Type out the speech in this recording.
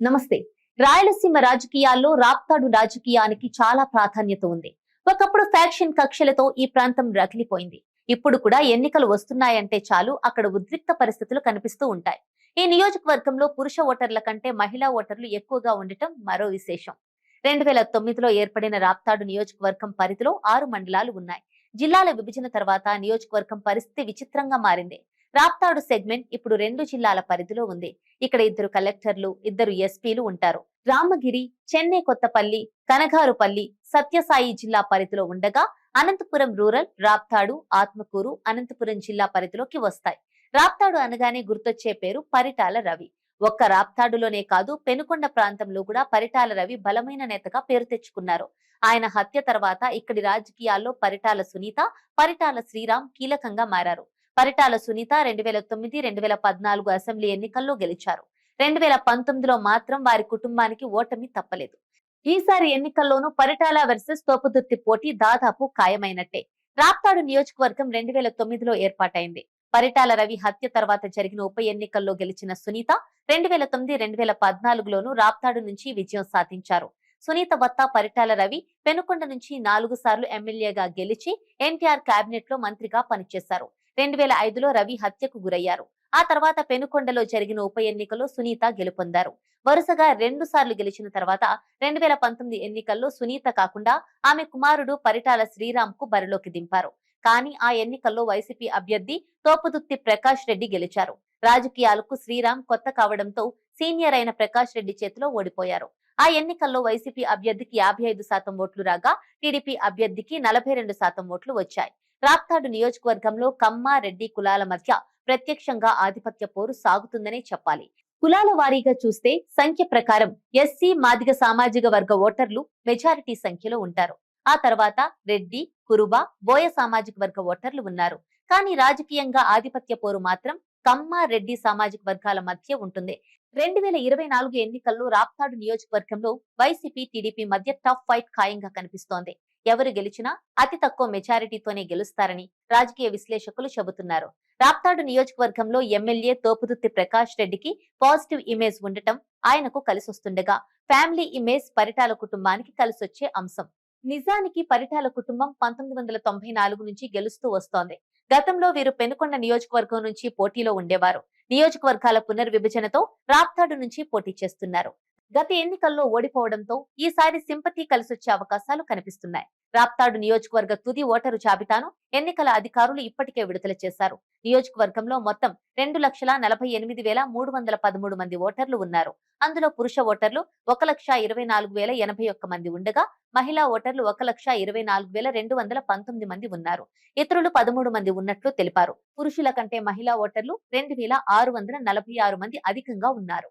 నమస్తే. రాయలసీమ రాజకీయాల్లో రాప్తాడు రాజకీయానికి చాలా ప్రాధాన్యత ఉంది. ఒకప్పుడు ఫ్యాక్షన్ కక్షలతో ఈ ప్రాంతం రగిలిపోయింది. ఇప్పుడు కూడా ఎన్నికలు వస్తున్నాయంటే చాలు అక్కడ ఉద్రిక్త పరిస్థితులు కనిపిస్తూ ఉంటాయి. ఈ నియోజకవర్గంలో పురుష ఓటర్ల కంటే మహిళా ఓటర్లు ఎక్కువగా ఉండటం మరో విశేషం. రెండు వేల తొమ్మిదిలో ఏర్పడిన రాప్తాడు నియోజకవర్గం పరిధిలో ఆరు మండలాలు ఉన్నాయి. జిల్లాల విభజన తర్వాత నియోజకవర్గం పరిస్థితి విచిత్రంగా మారింది. రాప్తాడు సెగ్మెంట్ ఇప్పుడు రెండు జిల్లాల పరిధిలో ఉంది. ఇక్కడ ఇద్దరు కలెక్టర్లు ఇద్దరు ఎస్పీలు ఉంటారు. రామగిరి చెన్నై కొత్తపల్లి కనగారుపల్లి సత్యసాయి జిల్లా పరిధిలో ఉండగా అనంతపురం రూరల్ రాప్తాడు ఆత్మకూరు అనంతపురం జిల్లా పరిధిలోకి వస్తాయి. రాప్తాడు అనగానే గుర్తొచ్చే పేరు పరిటాల రవి. ఒక్క రాప్తాడులోనే కాదు పెనుకొండ ప్రాంతంలో కూడా పరిటాల రవి బలమైన నేతగా పేరు తెచ్చుకున్నారు. ఆయన హత్య తర్వాత ఇక్కడి రాజకీయాల్లో పరిటాల సునీత పరిటాల శ్రీరామ్ కీలకంగా మారారు. పరిటాల సునీత రెండు వేల తొమ్మిది రెండు వేల పద్నాలుగు అసెంబ్లీ ఎన్నికల్లో గెలిచారు. రెండు వేల పంతొమ్మిదిలో మాత్రం వారి కుటుంబానికి ఓటమి తప్పలేదు. ఈసారి ఎన్నికల్లోనూ పరిటాల వర్సెస్ తోపుదుర్తి పోటీ దాదాపు ఖాయమైనట్టే. రాప్తాడు నియోజకవర్గం రెండు వేల తొమ్మిదిలో ఏర్పాటైంది. పరిటాల రవి హత్య తర్వాత జరిగిన ఉప ఎన్నికల్లో గెలిచిన సునీత రెండు వేల తొమ్మిది రెండు వేల పద్నాలుగులోనూ రాప్తాడు నుంచి విజయం సాధించారు. సునీత వత్త పరిటాల రవి పెనుకొండ నుంచి నాలుగు సార్లు ఎమ్మెల్యేగా గెలిచి ఎన్టీఆర్ కేబినెట్లో మంత్రిగా పనిచేశారు. రెండు వేల ఐదులో రవి హత్యకు గురయ్యారు. ఆ తర్వాత పెనుకొండలో జరిగిన ఉప ఎన్నికలో సునీత గెలుపొందారు. వరుసగా రెండు సార్లు గెలిచిన తర్వాత రెండు వేల పంతొమ్మిది ఎన్నికల్లో సునీత కాకుండా ఆమె కుమారుడు పరిటాల శ్రీరామ్కు బరిలోకి దింపారు. కానీ ఆ ఎన్నికల్లో వైసీపీ అభ్యర్థి తోపుదుత్తి ప్రకాష్ రెడ్డి గెలిచారు. రాజకీయాలకు శ్రీరామ్ కొత్త కావడంతో సీనియర్ అయిన ప్రకాష్ రెడ్డి చేతిలో ఓడిపోయారు. ఆ ఎన్నికల్లో వైసీపీ అభ్యర్థికి యాభై ఐదు శాతం ఓట్లు రాగా టీడీపీ అభ్యర్థికి నలభై రెండు శాతం ఓట్లు వచ్చాయి. రాప్తాడు నియోజకవర్గంలో కమ్మ రెడ్డి కులాల మధ్య ప్రత్యక్షంగా ఆధిపత్య పోరు సాగుతుందనే చెప్పాలి. కులాల వారీగా చూస్తే సంఖ్య ప్రకారం ఎస్సీ మాదిగ సామాజిక వర్గ ఓటర్లు మెజారిటీ సంఖ్యలో ఉంటారు. ఆ తర్వాత రెడ్డి కురుబ బోయ సామాజిక వర్గ ఓటర్లు ఉన్నారు. కానీ రాజకీయంగా ఆధిపత్య పోరు మాత్రం కమ్మ రెడ్డి సామాజిక వర్గాల మధ్య ఉంటుంది. రెండు వేల ఇరవై నాలుగు ఎన్నికల్లో రాప్తాడు నియోజకవర్గంలో వైసీపీ టీడీపీ మధ్య టఫ్ ఫైట్ ఖాయంగా కనిపిస్తోంది. ఎవరు గెలిచినా అతి తక్కువ మెజారిటీతోనే గెలుస్తారని రాజకీయ విశ్లేషకులు చెబుతున్నారు. రాప్తాడు నియోజకవర్గంలో ఎమ్మెల్యే తోపుదుత్తి ప్రకాష్ రెడ్డికి పాజిటివ్ ఇమేజ్ ఉండటం ఆయనకు కలిసొస్తుండగా ఫ్యామిలీ ఇమేజ్ పరిటాల కుటుంబానికి కలిసొచ్చే అంశం. నిజానికి పరిటాల కుటుంబం పంతొమ్మిది వందల తొంభై నాలుగు నుంచి గెలుస్తూ వస్తోంది. గతంలో వీరు పెనుకొండ నియోజకవర్గం నుంచి పోటీలో ఉండేవారు. నియోజకవర్గాల పునర్విభజనతో రాప్తాడు నుంచి పోటీ చేస్తున్నారు. గత ఎన్నికల్లో ఓడిపోవడంతో ఈసారి సింపతి కలిసొచ్చే అవకాశాలు కనిపిస్తున్నాయి. రాప్తాడు నియోజకవర్గ తుది ఓటరు జాబితాను ఎన్నికల అధికారులు ఇప్పటికే విడుదల చేశారు. నియోజకవర్గంలో మొత్తం రెండు లక్షల నలభై ఎనిమిది వేల మూడు వందల పదమూడు మంది ఓటర్లు ఉన్నారు. అందులో పురుష ఓటర్లు ఒక లక్ష ఇరవై నాలుగు వేల ఎనభై ఒక్క మంది ఉండగా మహిళా ఓటర్లు ఒక లక్ష ఇరవై నాలుగు వేల రెండు వందల పంతొమ్మిది మంది ఉన్నారు. ఇతరులు పదమూడు మంది ఉన్నట్లు తెలిపారు. పురుషుల కంటే మహిళా ఓటర్లు రెండు వేల ఆరు వందల నలభై ఆరు మంది అధికంగా ఉన్నారు.